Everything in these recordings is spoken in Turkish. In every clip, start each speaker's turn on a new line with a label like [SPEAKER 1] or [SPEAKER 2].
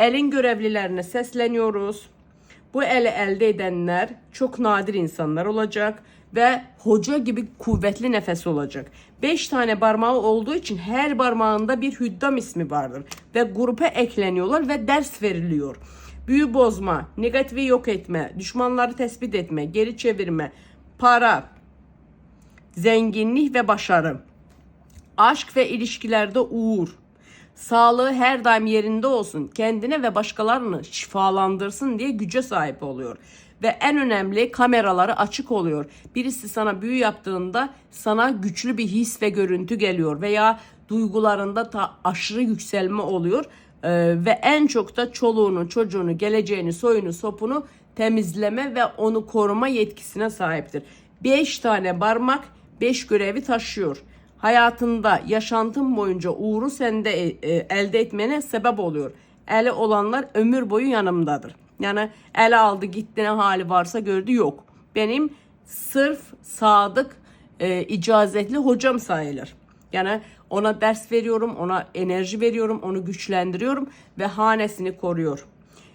[SPEAKER 1] Elin görevlilerine sesleniyoruz. Bu eli elde edenler çok nadir insanlar olacak ve hoca gibi kuvvetli nefes olacak. 5 tane parmağı olduğu için her parmağında bir hüddam ismi vardır ve grupa ekleniyorlar ve ders veriliyor. Büyü bozma, negatifi yok etme, düşmanları tespit etme, geri çevirme, para, zenginlik ve başarı, aşk ve ilişkilerde uğur, sağlığı her daim yerinde olsun, kendine ve başkalarını şifalandırsın diye güce sahip oluyor. Ve en önemli kameraları açık oluyor. Birisi sana büyü yaptığında sana güçlü bir his ve görüntü geliyor veya duygularında ta aşırı yükselme oluyor. Ee, ve en çok da çoluğunu, çocuğunu, geleceğini, soyunu, sopunu temizleme ve onu koruma yetkisine sahiptir. 5 tane parmak 5 görevi taşıyor hayatında yaşantın boyunca uğuru sende e, e, elde etmene sebep oluyor. Eli olanlar ömür boyu yanımdadır. Yani ele aldı gitti ne hali varsa gördü yok. Benim sırf sadık e, icazetli hocam sayılır. Yani ona ders veriyorum, ona enerji veriyorum, onu güçlendiriyorum ve hanesini koruyor.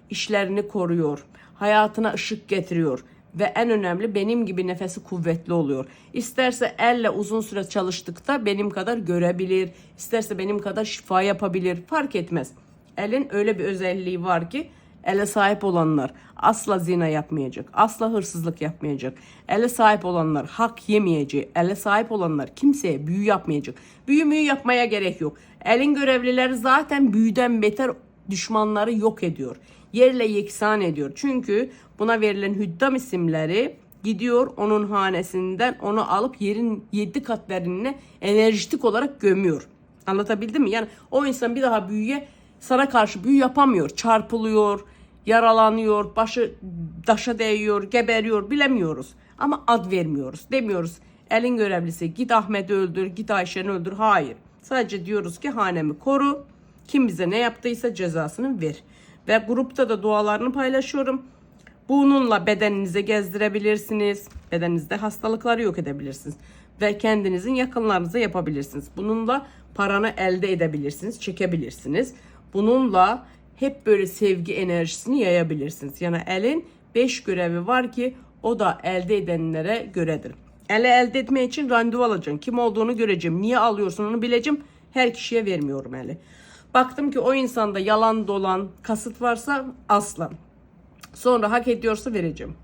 [SPEAKER 1] işlerini koruyor. Hayatına ışık getiriyor ve en önemli benim gibi nefesi kuvvetli oluyor. İsterse elle uzun süre çalıştıkta benim kadar görebilir, isterse benim kadar şifa yapabilir fark etmez. Elin öyle bir özelliği var ki ele sahip olanlar asla zina yapmayacak, asla hırsızlık yapmayacak. Ele sahip olanlar hak yemeyecek, ele sahip olanlar kimseye büyü yapmayacak. Büyü müyü yapmaya gerek yok. Elin görevlileri zaten büyüden beter düşmanları yok ediyor. Yerle yeksan ediyor. Çünkü buna verilen hüddam isimleri gidiyor onun hanesinden onu alıp yerin yedi kat derinine enerjitik olarak gömüyor. Anlatabildim mi? Yani o insan bir daha büyüye sana karşı büyü yapamıyor. Çarpılıyor, yaralanıyor, başı daşa değiyor, geberiyor bilemiyoruz. Ama ad vermiyoruz. Demiyoruz elin görevlisi git Ahmet'i öldür, git Ayşe'ni öldür. Hayır. Sadece diyoruz ki hanemi koru. Kim bize ne yaptıysa cezasını ver. Ve grupta da dualarını paylaşıyorum. Bununla bedeninize gezdirebilirsiniz. Bedeninizde hastalıkları yok edebilirsiniz. Ve kendinizin yakınlarınıza yapabilirsiniz. Bununla paranı elde edebilirsiniz, çekebilirsiniz. Bununla hep böyle sevgi enerjisini yayabilirsiniz. Yani elin 5 görevi var ki o da elde edenlere göredir. Ele elde etme için randevu alacaksın. Kim olduğunu göreceğim. Niye alıyorsun onu bileceğim. Her kişiye vermiyorum eli. Baktım ki o insanda yalan dolan kasıt varsa asla. Sonra hak ediyorsa vereceğim.